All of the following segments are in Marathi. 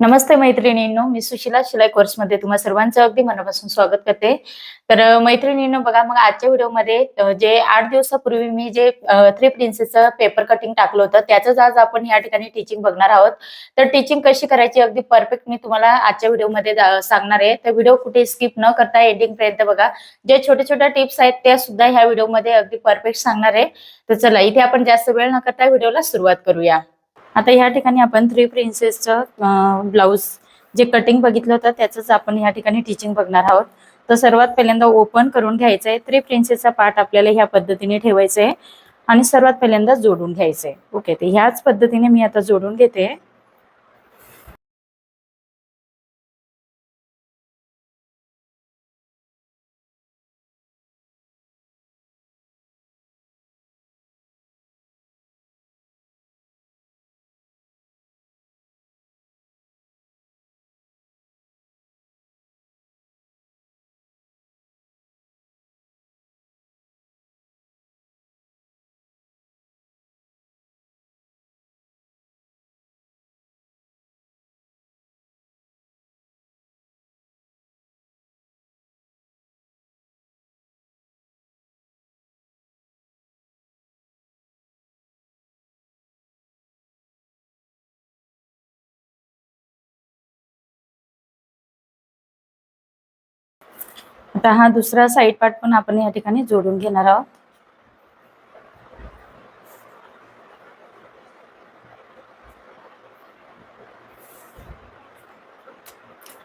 नमस्ते मैत्रिणींनो मी सुशिला शिलाई कोर्समध्ये तुम्हा सर्वांचं अगदी मनापासून स्वागत करते. तर मैत्रिणींनो बघा मग आजच्या व्हिडिओमध्ये जे आठ दिवसापूर्वी मी जे थ्री प्रिन्सेसचं पेपर कटिंग टाकलं होतं त्याचंच आज आपण या ठिकाणी टीचिंग बघणार आहोत. तर टीचिंग कशी करायची अगदी परफेक्ट मी तुम्हाला आजच्या व्हिडिओमध्ये सांगणार आहे. तर व्हिडिओ कुठे स्किप न करता एंडिंग पर्यंत बघा. जे छोट्या छोट्या टिप्स आहेत त्या सुद्धा ह्या व्हिडिओमध्ये अगदी परफेक्ट सांगणार आहे. तर चला इथे आपण जास्त वेळ न करता व्हिडिओला सुरुवात करूया. आता ह्या ठिकाणी आपण थ्री प्रिन्सेसचं ब्लाऊज जे कटिंग बघितलं होतं त्याचंच आपण ह्या ठिकाणी टीचिंग बघणार आहोत. तर सर्वात पहिल्यांदा ओपन करून घ्यायचं आहे थ्री प्रिन्सेसचा पार्ट आपल्याला ह्या पद्धतीने ठेवायचं आहे आणि सर्वात पहिल्यांदा जोडून घ्यायचं आहे ओके तर ह्याच पद्धतीने मी आता जोडून घेते. आता हा दुसरा साईड पार्ट पण आपण या ठिकाणी जोडून घेणार आहोत.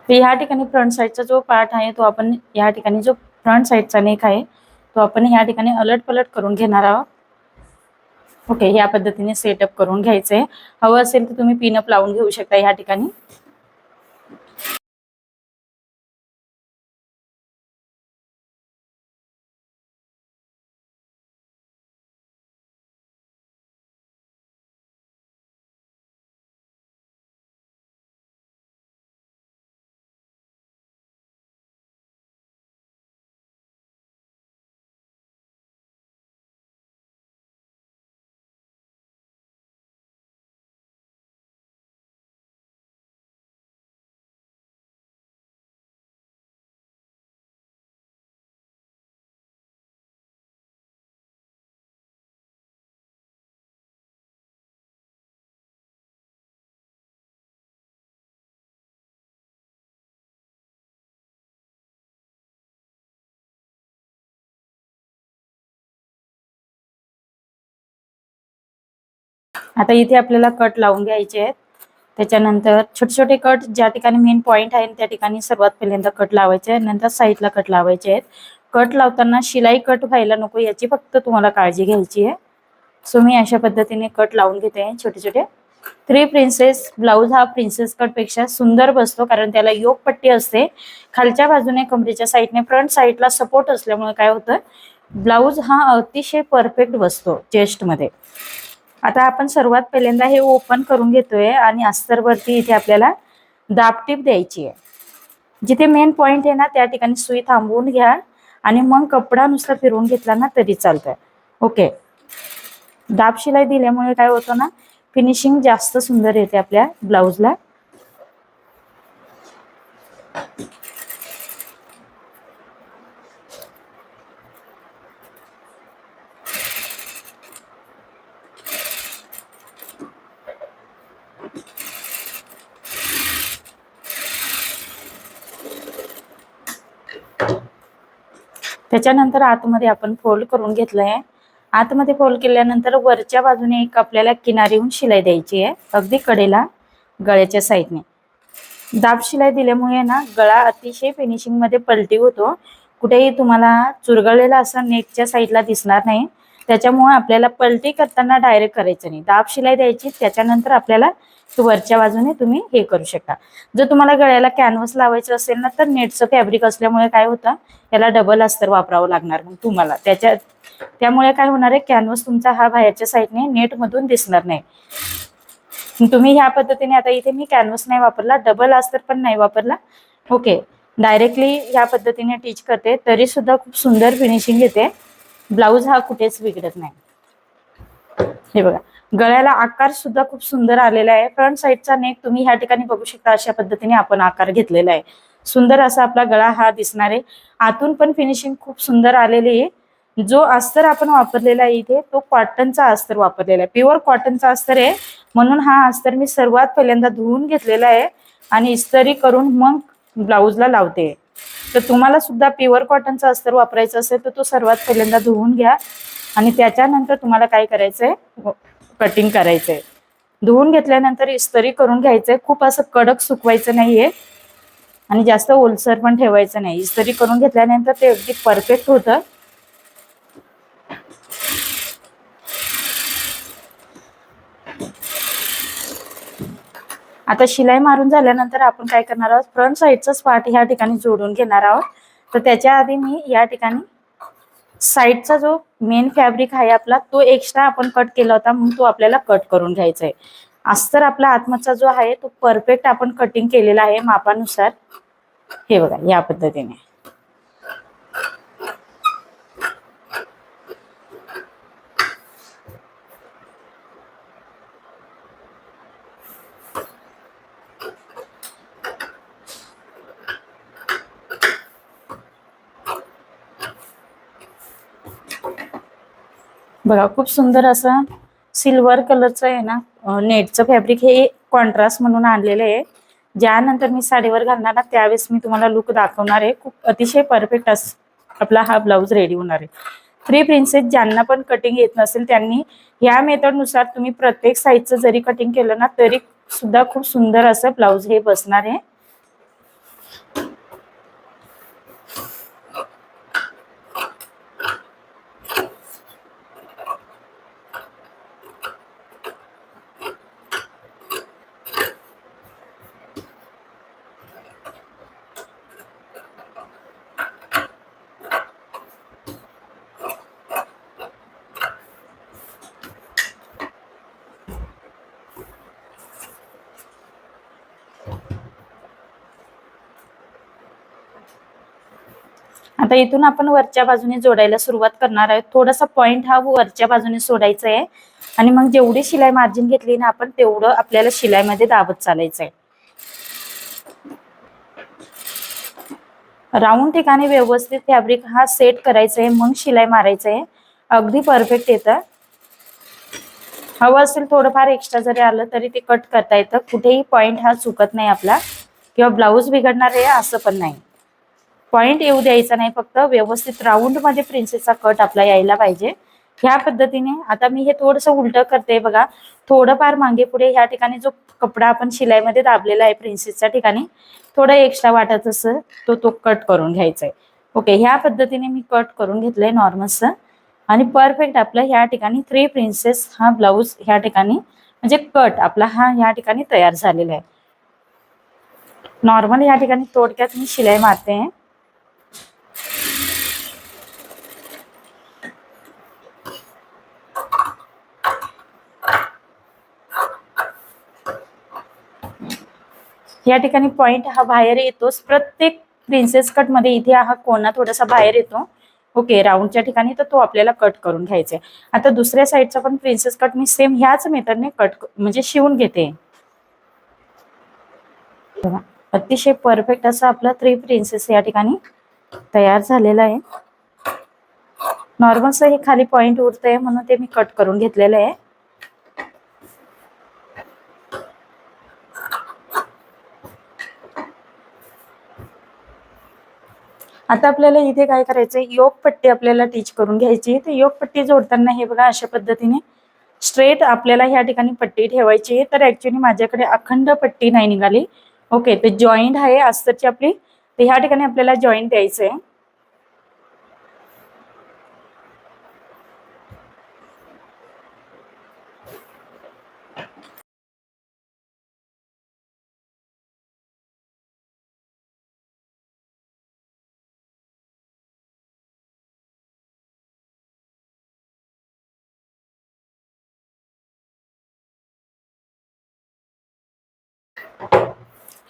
तर ह्या ठिकाणी फ्रंट साईडचा जो पार्ट आहे तो आपण या ठिकाणी जो फ्रंट साईडचा नेक आहे तो आपण या ठिकाणी अलट पलट करून घेणार आहोत. ओके ह्या पद्धतीने सेटअप करून घ्यायचंय हवं असेल तर तुम्ही पिनअप लावून घेऊ शकता ह्या ठिकाणी. आता इथे आपल्याला कट लावून घ्यायचे आहेत. त्याच्यानंतर छोटे छोटे कट ज्या ठिकाणी मेन पॉइंट आहे त्या ठिकाणी सर्वात पहिल्यांदा कट लावायचे आहे नंतर साईडला कट लावायचे आहेत. कट लावताना शिलाई कट व्हायला नको याची फक्त तुम्हाला काळजी घ्यायची आहे. सो मी अशा पद्धतीने कट लावून घेते छोटे छोटे. थ्री प्रिन्सेस ब्लाऊज हा प्रिन्सेस कटपेक्षा सुंदर बसतो कारण त्याला योग पट्टी असते. खालच्या बाजूने कमरेच्या साईडने फ्रंट साईडला सपोर्ट असल्यामुळे काय होतं? ब्लाऊज हा अतिशय परफेक्ट बसतो चेस्टमध्ये. आता आपण सर्वात पहिल्यांदा हे ओपन करून घेतोय आणि अस्तरवरती इथे आपल्याला दाबटीप द्यायची आहे. जिथे मेन पॉइंट आहे ना त्या ठिकाणी सुई थांबवून घ्या आणि मग कपडा नुसता फिरवून घेतला ना तरी चालतंय. ओके दाब शिलाई दिल्यामुळे काय होतं ना फिनिशिंग जास्त सुंदर येते आपल्या ब्लाऊजला त्याच्यानंतर आतमध्ये आपण फोल्ड करून घेतलं आहे आतमध्ये फोल्ड केल्यानंतर वरच्या बाजूने एक आपल्याला किनारी शिलाई द्यायची आहे. अगदी कडेला गळ्याच्या साईडने दाब शिलाई दिल्यामुळे ना गळा अतिशय फिनिशिंगमध्ये पलटी होतो. कुठेही तुम्हाला चुरगळलेला असं नेकच्या साईडला दिसणार नाही. त्याच्यामुळे आपल्याला पलटी करताना डायरेक्ट करायचं नाही. दाब शिलाई द्यायची त्याच्यानंतर आपल्याला वरच्या बाजूने तुम्ही हे करू शकता. जर तुम्हाला गळ्याला कॅनव्हस लावायचं असेल ना तर नेटचं फॅब्रिक असल्यामुळे काय होतं? याला डबल अस्तर वापरावं लागणार मग तुम्हाला. त्याच्या त्यामुळे काय होणार आहे? कॅनव्हस तुमचा हा बाहेरच्या साईडने नेटमधून दिसणार नाही. तुम्ही ह्या पद्धतीने आता इथे मी कॅनव्हस नाही वापरला डबल अस्तर पण नाही वापरला. ओके डायरेक्टली ह्या पद्धतीने टीच करते. तरी सुद्धा खूप सुंदर फिनिशिंग येते. ब्लाऊज हा कुठेच बिघडत नाही. हे बघा. गळ्याला आकार सुद्धा खूप सुंदर आलेला आहे. फ्रंट साईडचा नेक तुम्ही ह्या ठिकाणी बघू शकता अशा पद्धतीने आपण आकार घेतलेला आहे. सुंदर असा आपला गळा हा दिसणार आहे. आतून पण फिनिशिंग खूप सुंदर आलेली आहे. जो अस्तर आपण वापरलेला आहे इथे तो कॉटनचा अस्तर वापरलेला आहे. प्युअर कॉटनचा अस्तर आहे. म्हणून हा अस्तर मी सर्वात पहिल्यांदा धुवून घेतलेला आहे आणि इस्तरी करून मग ब्लाऊजला लावते. तर तुम्हाला सुद्धा प्युअर कॉटनचा अस्तर वापरायचा असेल तर तो सर्वात पहिल्यांदा धुवून घ्या आणि त्याच्यानंतर तुम्हाला काय करायचं आहे कटिंग करायचंय. धुवून घेतल्यानंतर इस्त्री करून घ्यायचंय. खूप असं कडक सुकवायचं नाहीये. आणि जास्त ओलसर पण ठेवायचं नाही. इस्त्री करून घेतल्यानंतर ते अगदी परफेक्ट होतं. आता शिलाई मारून झाल्यानंतर आपण काय करणार आहोत? फ्रंट साईडचाच पार्ट ह्या ठिकाणी जोडून घेणार आहोत. तर त्याच्या आधी मी या ठिकाणी साईडचा जो मेन फॅब्रिक आहे आपला तो एक्स्ट्रा आपण कट केला होता म्हणून तो आपल्याला कट करून घ्यायचा आहे अस्तर आपला आतमधचा जो आहे तो परफेक्ट आपण कटिंग केलेला आहे मापानुसार. हे बघा या पद्धतीने. बघा खूप सुंदर असं सिल्वर कलरचं आहे ना नेटचं फॅब्रिक हे कॉन्ट्रास्ट म्हणून आणलेलं आहे. ज्यानंतर मी साडीवर घालणार ना त्यावेळेस मी तुम्हाला लुक दाखवणार आहे. खूप अतिशय परफेक्ट अस आपला हा ब्लाऊज रेडी होणार आहे. थ्री प्रिन्सेस ज्यांना पण कटिंग येत नसेल त्यांनी ह्या मेथडनुसार तुम्ही प्रत्येक साईजचं जरी कटिंग केलं ना तरी सुद्धा खूप सुंदर असं ब्लाऊज हे बसणार आहे. आता इथून आपण वरच्या बाजूने जोडायला सुरुवात करणार आहोत. थोडासा पॉइंट हा वरच्या बाजूने सोडायचा आहे आणि मग जेवढी शिलाई मार्जिन घेतली ना आपण तेवढं आपल्याला शिलाईमध्ये दाबत चालायचं आहे राऊंड ठिकाणी व्यवस्थित फॅब्रिक हा सेट करायचा आहे मग शिलाई मारायचं आहे अगदी परफेक्ट येतं. हवं असेल थोडंफार एक्स्ट्रा जरी आलं तरी ते कट करता येतं. कुठेही पॉइंट हा चुकत नाही आपला. किंवा ब्लाऊज बिघडणार आहे असं पण नाही. पॉइंट येऊ द्यायचा नाही फक्त व्यवस्थित राऊंडमध्ये प्रिन्सेसचा कट आपला यायला पाहिजे. ह्या पद्धतीने आता मी हे थोडंसं उलटं करते बघा. थोडंफार मागे पुढे ह्या ठिकाणी जो कपडा आपण शिलाईमध्ये दाबलेला आहे प्रिन्सेसच्या ठिकाणी थोडं एक्स्ट्रा वाटत असं तो तो कट करून घ्यायचा आहे. ओके ह्या पद्धतीने मी कट करून घेतलंय नॉर्मलचं आणि परफेक्ट आपलं ह्या ठिकाणी थ्री प्रिन्सेस हा ब्लाऊज ह्या ठिकाणी म्हणजे कट आपला हा ह्या ठिकाणी तयार झालेला आहे. नॉर्मल ह्या ठिकाणी थोडक्यात मी शिलाई मारते. या ठिकाणी पॉइंट हा बाहेर येतोच. प्रत्येक प्रिन्सेस कटमध्ये इथे हा कोणा थोडासा बाहेर येतो. ओके राऊंडच्या ठिकाणी तर तो आपल्याला कट करून घ्यायचा आहे आता दुसऱ्या साईडचा पण प्रिन्सेस कट मी सेम ह्याच मेथडने कट म्हणजे शिवून घेते. अतिशय परफेक्ट असा आपला थ्री प्रिन्सेस या ठिकाणी तयार झालेला आहे. नॉर्मलचं हे खाली पॉइंट उरतंय म्हणून ते मी कट करून घेतलेलं आहे. आता आपल्याला इथे काय करायचंय? योग पट्टी आपल्याला टीच करून घ्यायची. तर योग पट्टी जोडताना हे बघा अशा पद्धतीने स्ट्रेट आपल्याला ह्या ठिकाणी पट्टी ठेवायची. आहे तर ऍक्च्युली माझ्याकडे अखंड पट्टी नाही निघाली. ओके तर जॉईंट आहे. अस्तरची आपली तर ह्या ठिकाणी आपल्याला जॉईंट द्यायचं आहे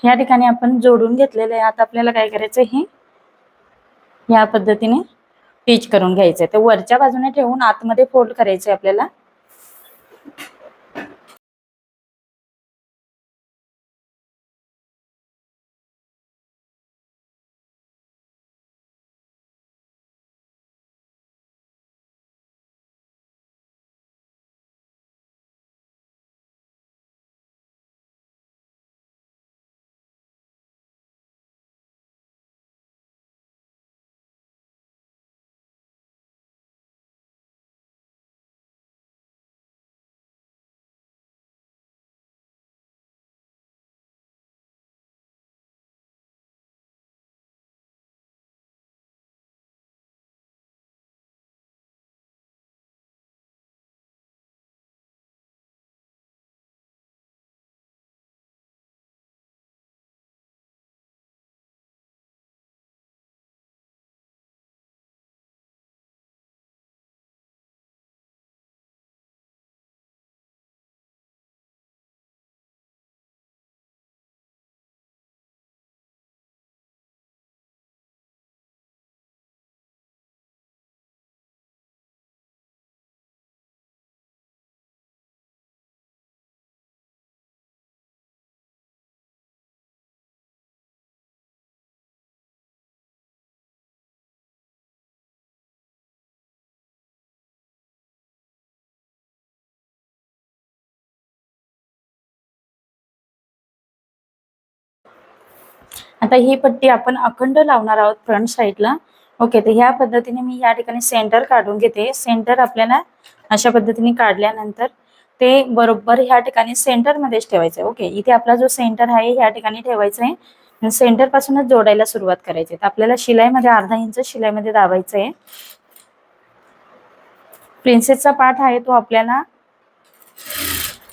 ह्या ठिकाणी आपण जोडून घेतलेलं आहे. आता आपल्याला काय करायचं हे? या पद्धतीने पीच करून घ्यायचंय. ते वरच्या बाजूने ठेवून आतमध्ये फोल्ड करायचंय आपल्याला. आता ही पट्टी आपण अखंड लावणार आहोत फ्रंट साईडला ओके तर ह्या पद्धतीने मी या ठिकाणी सेंटर काढून घेते. सेंटर आपल्याला अशा पद्धतीने काढल्यानंतर ते बरोबर ह्या ठिकाणी सेंटरमध्येच ठेवायचं ठेवायचं ओके इथे आपला जो सेंटर आहे ह्या ठिकाणी ठेवायचा आहे सेंटर पासूनच जोडायला सुरुवात करायची. आहे आपल्याला शिलाईमध्ये अर्धा इंच शिलाईमध्ये दाबायचं आहे प्रिन्सेसचा पार्ट आहे तो आपल्याला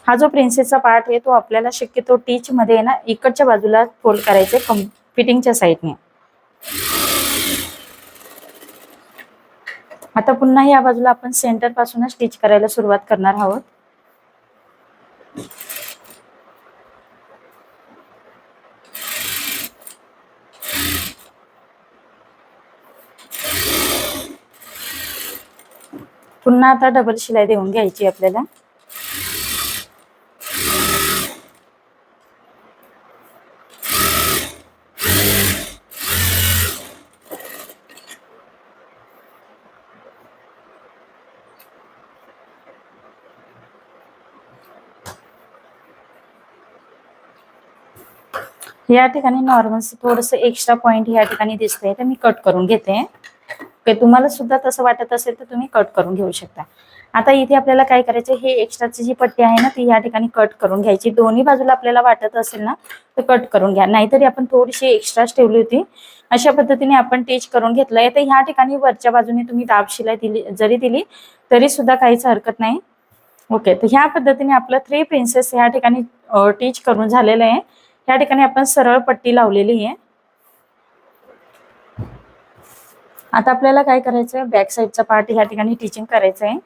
हा जो प्रिन्सेसचा पार्ट आहे तो आपल्याला शक्यतो टीच मध्ये ना इकडच्या बाजूला फोल्ड करायचे फिटिंगच्या साईडने. आता पुन्हा या बाजूला आपण सेंटर पासूनच स्टिच करायला सुरुवात करणार आहोत. पुन्हा आता डबल शिलाई देऊन घ्यायची आपल्याला. या ठिकाणी नॉर्मल थोडस एक्स्ट्रा पॉइंट या ठिकाणी दिसतंय तर मी कट करून घेते. तुम्हाला सुद्धा तसं वाटत असेल तर तुम्ही कट करून घेऊ शकता. आता इथे आपल्याला काय करायचं हे एक्स्ट्राची जी पट्टी आहे ना ती या ठिकाणी कट करून घ्यायची. दोन्ही बाजूला आपल्याला वाटत असेल ना तर कट करून घ्या. नाहीतरी आपण थोडीशी एक्स्ट्राच ठेवली होती. अशा पद्धतीने आपण टेच करून घेतलंय. तर ह्या ठिकाणी वरच्या बाजूने तुम्ही दाब शिलाई दिली जरी दिली तरी सुद्धा काहीच हरकत नाही. ओके तर ह्या पद्धतीने आपलं थ्री प्रिन्सेस ह्या ठिकाणी टीच करून झालेलं आहे. या ठिकाणी आपण सरळ पट्टी लावलेली आहे. आता आपल्याला काय करायचं आहे बॅक साईडचा पार्ट ह्या ठिकाणी टीचिंग करायचं आहे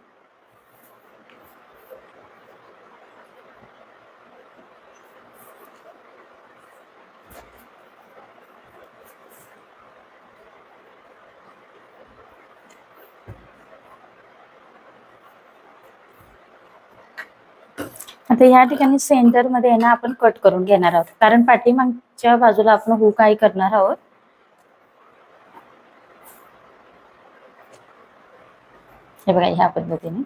आता ह्या ठिकाणी सेंटरमध्ये ना आपण कट करून घेणार आहोत. कारण पाठीमागच्या बाजूला आपण हू काय करणार आहोत. हे बघा ह्या पद्धतीने.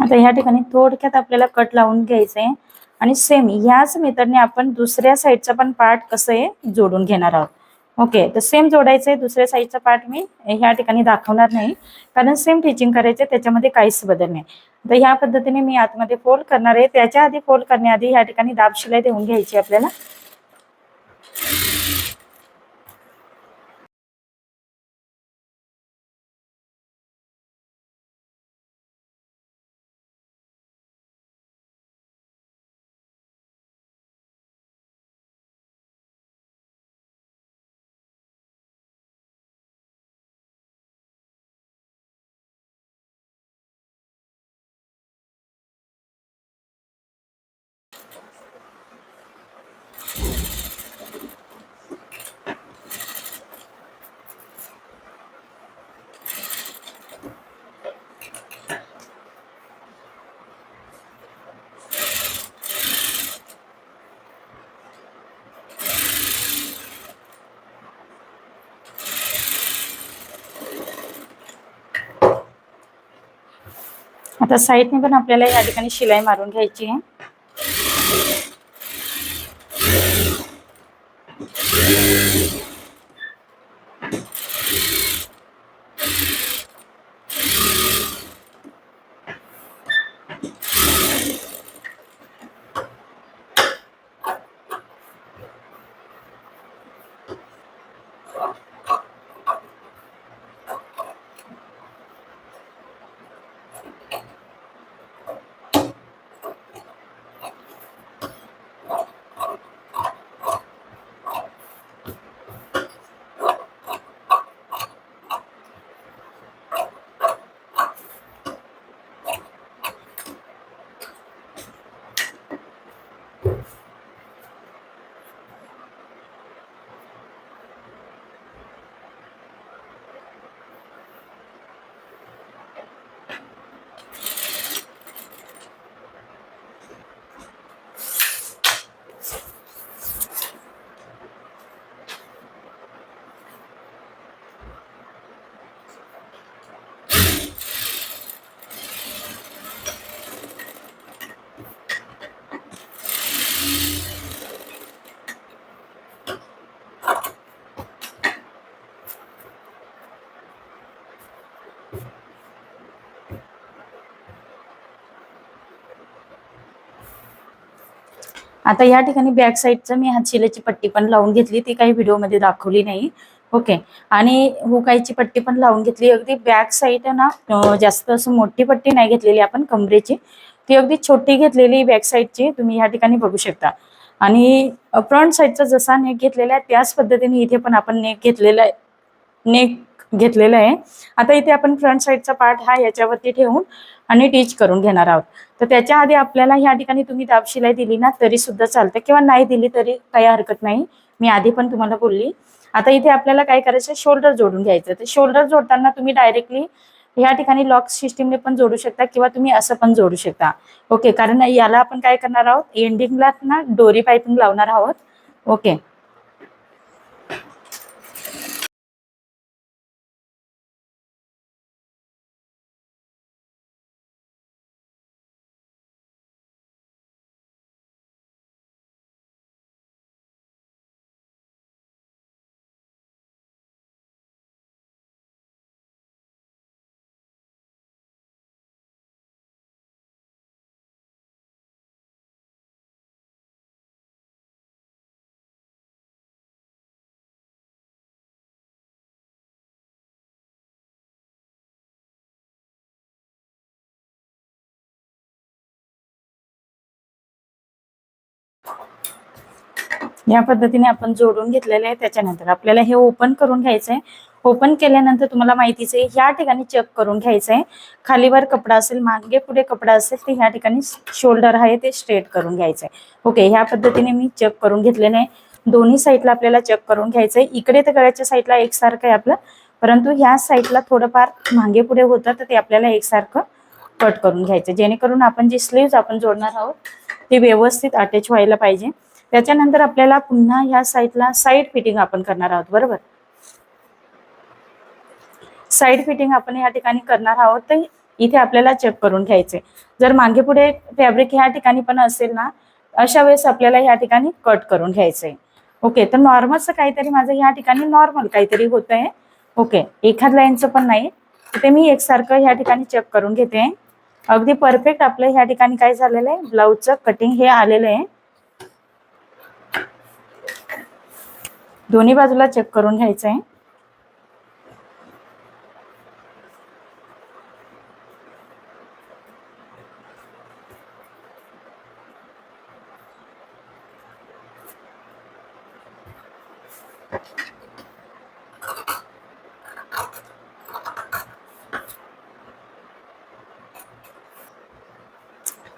आता ह्या ठिकाणी थोडक्यात आपल्याला कट लावून घ्यायचं आहे आणि सेम ह्याच मेथडने आपण दुसऱ्या साईडचा पण पार्ट कसं आहे जोडून घेणार आहोत. ओके तर सेम जोडायचं आहे दुसऱ्या साईडचा पार्ट मी ह्या ठिकाणी दाखवणार नाही. कारण सेम टिचिंग करायचं त्याच्यामध्ये काहीच बदल नाही. तर ह्या पद्धतीने मी आतमध्ये फोल्ड करणार आहे. त्याच्या आधी फोल्ड करण्याआधी ह्या ठिकाणी दाब शिलाई देऊन घ्यायची आपल्याला. आता साईडने पण आपल्याला या ठिकाणी शिलाई मारून घ्यायची आहे. आता या ठिकाणी बॅक साईडचं मी हा चिलेची पट्टी पण लावून घेतली ती काही व्हिडिओमध्ये दाखवली नाही. ओके आणि हुकायची पट्टी पण लावून घेतली. अगदी बॅक साईड ना जास्त असं मोठी पट्टी नाही घेतलेली आपण कमरेची. ती अगदी छोटी घेतलेली बॅक साईडची तुम्ही या ठिकाणी बघू शकता. आणि फ्रंट साईडचा जसा नेक घेतलेला आहे त्याच पद्धतीने इथे पण आपण नेक घेतलेला आहे. नेक घेतलेलं आहे. आता इथे आपण फ्रंट साईडचा पार्ट हा याच्यावरती ठेवून आणि टीच करून घेणार आहोत. तर त्याच्या आधी आपल्याला ह्या ठिकाणी तुम्ही दाब शिलाई दिली ना तरी सुद्धा चालतं. किंवा नाही दिली तरी काही हरकत नाही. मी आधी पण तुम्हाला बोलली. आता इथे आपल्याला काय करायचं शोल्डर जोडून घ्यायचं तर शोल्डर जोडताना तुम्ही डायरेक्टली ह्या ठिकाणी लॉक सिस्टीमने पण जोडू शकता किंवा तुम्ही असं पण जोडू शकता. ओके कारण याला आपण काय करणार आहोत? एंडिंगला ना डोरी पायपिंग लावणार आहोत. ओके या पद्धतीने आपण जोडून घेतलेले आहे त्याच्यानंतर. आपल्याला हे ओपन करून घ्यायचं आहे ओपन केल्यानंतर तुम्हाला माहितीच आहे ह्या ठिकाणी चेक करून घ्यायचं आहे खालीवर कपडा असेल मागे पुढे कपडा असेल ते ह्या ठिकाणी शोल्डर आहे ते स्ट्रेट करून घ्यायचं आहे ओके ह्या पद्धतीने मी चेक करून घेतलेलं आहे. दोन्ही साईडला आपल्याला चेक करून घ्यायचं आहे इकडे तर गळ्याच्या साईडला एकसारखं आहे आपलं परंतु ह्या साईडला थोडंफार मागे पुढे होतं तर ते आपल्याला एकसारखं कट करून घ्यायचं जेणेकरून आपण जे स्लीव्ज आपण जोडणार आहोत ते व्यवस्थित अटॅच व्हायला पाहिजे. त्याच्यानंतर आपल्याला पुन्हा ह्या साईडला साईड फिटिंग आपण करणार आहोत बरोबर? साईड फिटिंग आपण या ठिकाणी करणार आहोत तर इथे आपल्याला चेक करून घ्यायचे. जर मागे पुढे फॅब्रिक ह्या ठिकाणी पण असेल ना अशा वेळेस आपल्याला ह्या ठिकाणी कट करून घ्यायचंय ओके तर नॉर्मलचं काहीतरी माझं ह्या ठिकाणी नॉर्मल काहीतरी होत आहे ओके एखाद लाईनचं पण नाही. ते मी एकसारखं ह्या ठिकाणी चेक करून घेते. अगदी परफेक्ट आपलं ह्या ठिकाणी काय झालेलं आहे? ब्लाऊजचं कटिंग हे आलेलं आहे. दोन्ही बाजूला चेक करून घ्यायचं आहे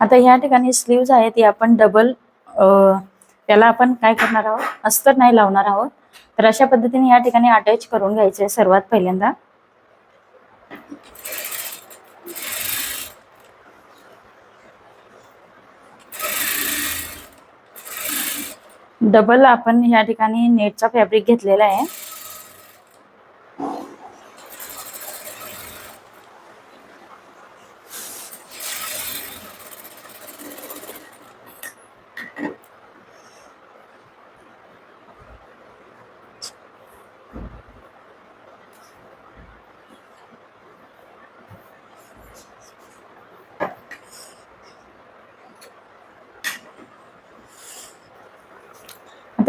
आता ह्या ठिकाणी स्लीव्ज आहेत ती आपण डबल त्याला आपण काय करणार आहोत? अस्तर नाही लावणार आहोत. तर अशा पद्धतीने या ठिकाणी अटॅच करून घ्यायचे सर्वात पहिल्यांदा. डबल आपण या ठिकाणी नेटचा फॅब्रिक घेतलेला आहे.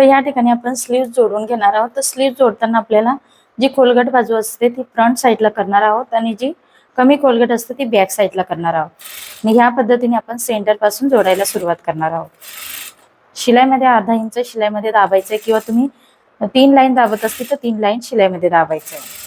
आता या ठिकाणी आपण स्लीव जोडून घेणार आहोत. तर स्लीव जोडताना आपल्याला जी खोलगट बाजू असते ती फ्रंट साईडला करणार आहोत आणि जी कमी खोलगट असते ती बॅक साईडला करणार आहोत. आणि ह्या पद्धतीने आपण सेंटरपासून जोडायला सुरुवात करणार आहोत. शिलाईमध्ये अर्धा इंच शिलाईमध्ये दाबायचंय किंवा तुम्ही तीन लाईन दाबत असतील तर तीन लाईन शिलाईमध्ये दाबायचं आहे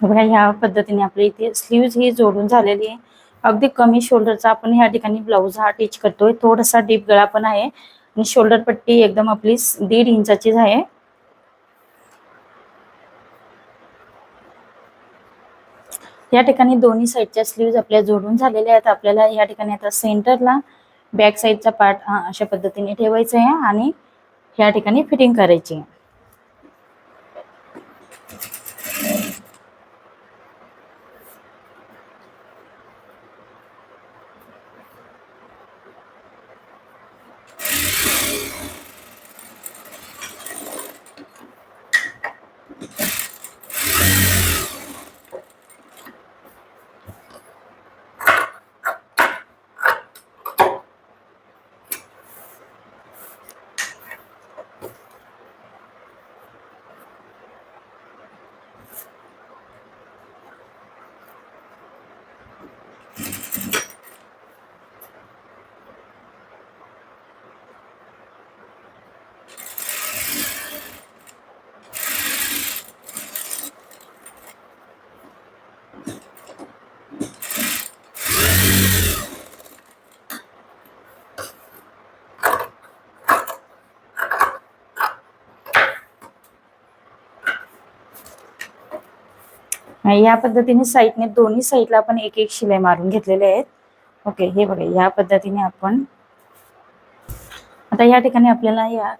बघा ह्या पद्धतीने आपल्या इथे स्लीव्ज ही जोडून झालेली आहे. अगदी कमी शोल्डरचा आपण ह्या ठिकाणी ब्लाऊज हा टीच करतोय. थोडासा डीप गळा पण आहे आणि शोल्डर पट्टी एकदम आपली दीड इंचाचीच आहे. या ठिकाणी दोन्ही साईडच्या स्लीव्ज आपल्या जोडून झालेल्या आहेत. आपल्याला या ठिकाणी आता सेंटरला बॅक साईडचा पार्ट अशा पद्धतीने ठेवायचा आहे आणि या ठिकाणी फिटिंग करायची आहे. या पद्धतीने साईडने दोन्ही साईडला आपण एक एक शिलाई मारून घेतलेले आहेत. ओके हे बघा या पद्धतीने आपण आता या ठिकाणी आपल्याला या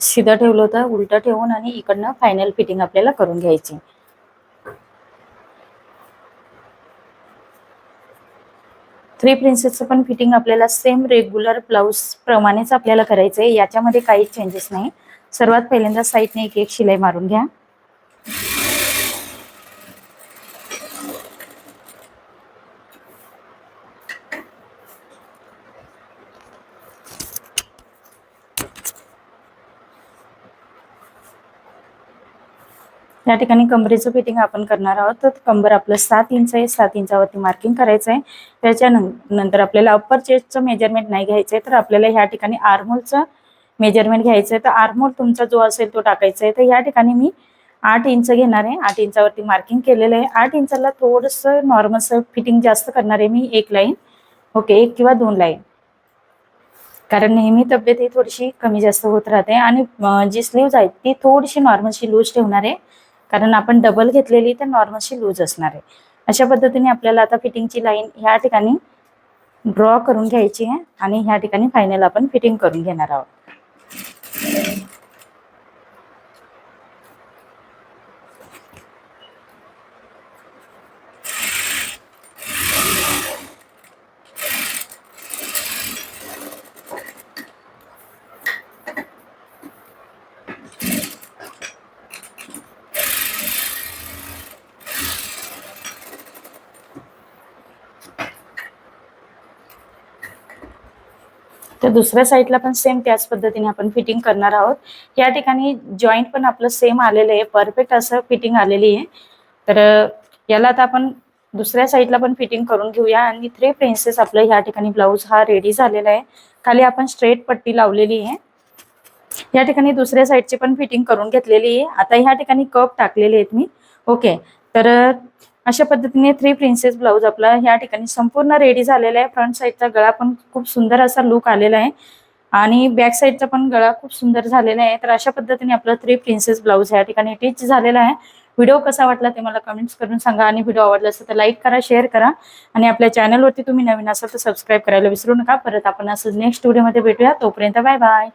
सिधं ठेवलं होतं उलटं ठेवून आणि इकडनं फायनल फिटिंग आपल्याला करून घ्यायची. थ्री प्रिन्सेसचं पण फिटिंग आपल्याला सेम रेग्युलर ब्लाऊज प्रमाणेच आपल्याला करायचं आहे याच्यामध्ये काहीच चेंजेस नाही. सर्वात पहिल्यांदा साईडने एक एक शिलाई मारून घ्या. या ठिकाणी कमरेचं फिटिंग आपण करणार आहोत. तर कंबर आपलं सात इंच आहे. सात इंचावरती मार्किंग करायचं आहे. त्याच्यानंतर नंतर आपल्याला अप्पर चेस्टचं मेजरमेंट नाही घ्यायचं आहे. तर आपल्याला ह्या ठिकाणी आर्मोलचं मेजरमेंट घ्यायचं आहे. तर आर्मोल तुमचा जो असेल तो टाकायचा आहे. तर या ठिकाणी मी आठ इंच घेणार आहे. आठ इंचावरती मार्किंग केलेलं आहे. आठ इंचाला थोडंसं नॉर्मलचं फिटिंग जास्त करणार आहे मी एक लाईन ओके एक किंवा दोन लाईन कारण नेहमी तब्येत ही थोडीशी कमी जास्त होत राहते. आणि जी स्लीव्ज आहेत ती थोडीशी नॉर्मलशी लूज ठेवणार आहे. कारण आपण डबल घेतलेली तर नॉर्मलशी लूज असणार आहे. अशा पद्धतीने आपल्याला आता फिटिंगची लाईन ह्या ठिकाणी ड्रॉ करून घ्यायची आहे आणि ह्या ठिकाणी फायनल आपण फिटिंग करून घेणार आहोत. तर दुसऱ्या साईडला पण सेम त्याच पद्धतीने आपण फिटिंग करणार आहोत. या ठिकाणी जॉईंट पण आपलं सेम आलेलं आहे. परफेक्ट असं फिटिंग आलेली आहे. तर याला आता आपण दुसऱ्या साईडला पण फिटिंग करून घेऊया. आणि थ्री प्रिन्सेस आपलं ह्या ठिकाणी ब्लाऊज हा रेडी झालेला आहे. खाली आपण स्ट्रेट पट्टी लावलेली आहे. या ठिकाणी दुसऱ्या साईडची पण फिटिंग करून घेतलेली आहे. आता ह्या ठिकाणी कप टाकलेले आहेत मी. ओके तर अशा पद्धतीने थ्री प्रिन्सेस ब्लाऊज आपला ह्या ठिकाणी संपूर्ण रेडी झालेला आहे. फ्रंट साईडचा गळा पण खूप सुंदर असा लुक आलेला आहे. आणि बॅक साईडचा पण गळा खूप सुंदर झालेला आहे. तर अशा पद्धतीने आपलं थ्री प्रिन्सेस ब्लाऊज ह्या ठिकाणी टीच झालेला आहे. व्हिडिओ कसा वाटला ते मला कमेंट्स करून सांगा आणि व्हिडिओ आवडला असेल तर लाईक करा शेअर करा. आणि आपल्या चॅनलवरती तुम्ही नवीन असाल तर सबस्क्राईब करायला विसरू नका. परत आपण असं नेक्स्ट व्हिडिओमध्ये भेटूया. तोपर्यंत बाय बाय